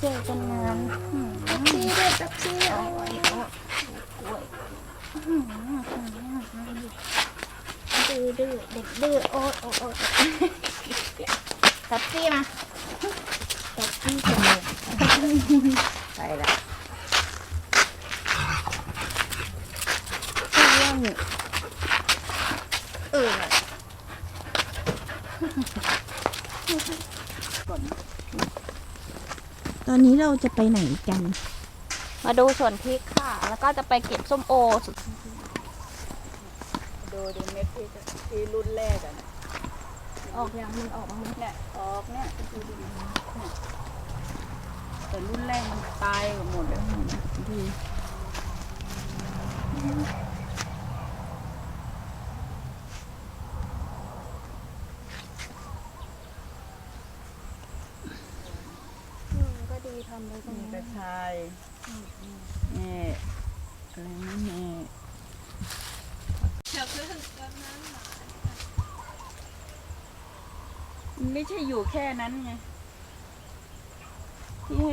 เจอกันนานอืมซีด้วยแบบซีโอ้โอ้ยยโอ้ยกล้วยดื้อดื้อเด็กดื้อโอ้ยโอ้ยโอ้ยตับซี่มาตับซี่จมูกไปละเพื่อนเออ ตอนนี้เราจะไปไหนกัน มาดูสวนพริกค่ะ แล้วก็จะไปเก็บส้มโอสุดดูดิเม็ดที่ที่รุ่นแรกอะออกยังมันออกมาไหมเนี่ยออกเนี่ยดูดิเนี่ยแต่รุ่นแรกมันตายหมดแล้วดู อื มก็ดีทำไปตรงนี่นี้กระชายนี่อะไรนะนี่มันไม่ใช่อยู่แค่นั้นไงที่ให้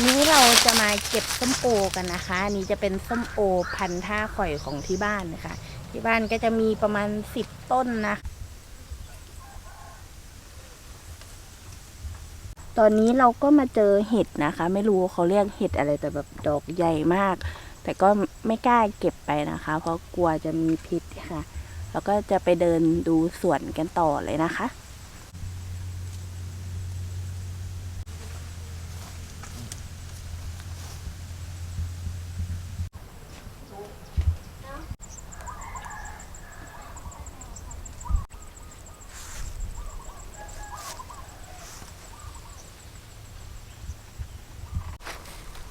วันนี้เราจะมาเก็บส้มโอกันนะคะ อันนี้จะเป็นส้มโอพันท่าข่อยของที่บ้านนะคะ ที่บ้านก็จะมีประมาณสิบต้นนะ ตอนนี้เราก็มาเจอเห็ดนะคะ ไม่รู้เขาเรียกเห็ดอะไรแต่แบบดอกใหญ่มาก แต่ก็ไม่กล้าเก็บไปนะคะ เพราะกลัวจะมีพิษค่ะ แล้วก็จะไปเดินดูสวนกันต่อเลยนะคะ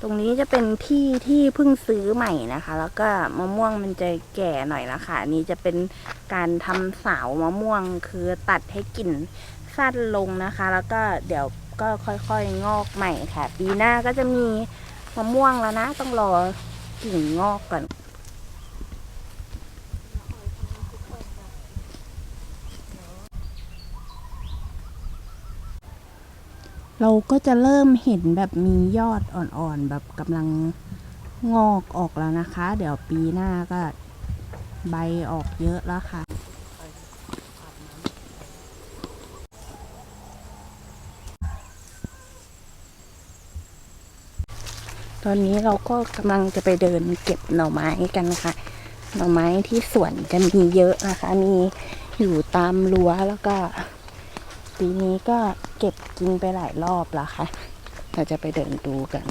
ตรงนี้จะเป็นที่ที่เพิ่งซื้อใหม่นะคะ แล้วก็มะม่วงมันจะแก่หน่อยนะคะอันนี้จะเป็นการทำสาวมะม่วงคือตัดให้กลิ่นสั้นลงนะคะ แล้วก็เดี๋ยวก็ค่อยๆงอกใหม่ค่ะ ปีหน้าก็จะมีมะม่วงแล้วนะ ต้องรอกิ่งงอกก่อน เราก็จะเริ่มเห็นแบบมียอดอ่อนๆ แบบกำลังงอกออกแล้วนะคะ เดี๋ยวปีหน้าก็ใบออกเยอะแล้วค่ะ ตอนนี้เราก็กำลังจะไปเดินเก็บหน่อไม้กันนะคะ หน่อไม้ที่สวนจะมีเยอะนะคะ มีอยู่ตามรั้วแล้วก็ ปีนี้ก็เก็บกินไปหลายรอบแล้วค่ะ เราจะไปเดินดูกัน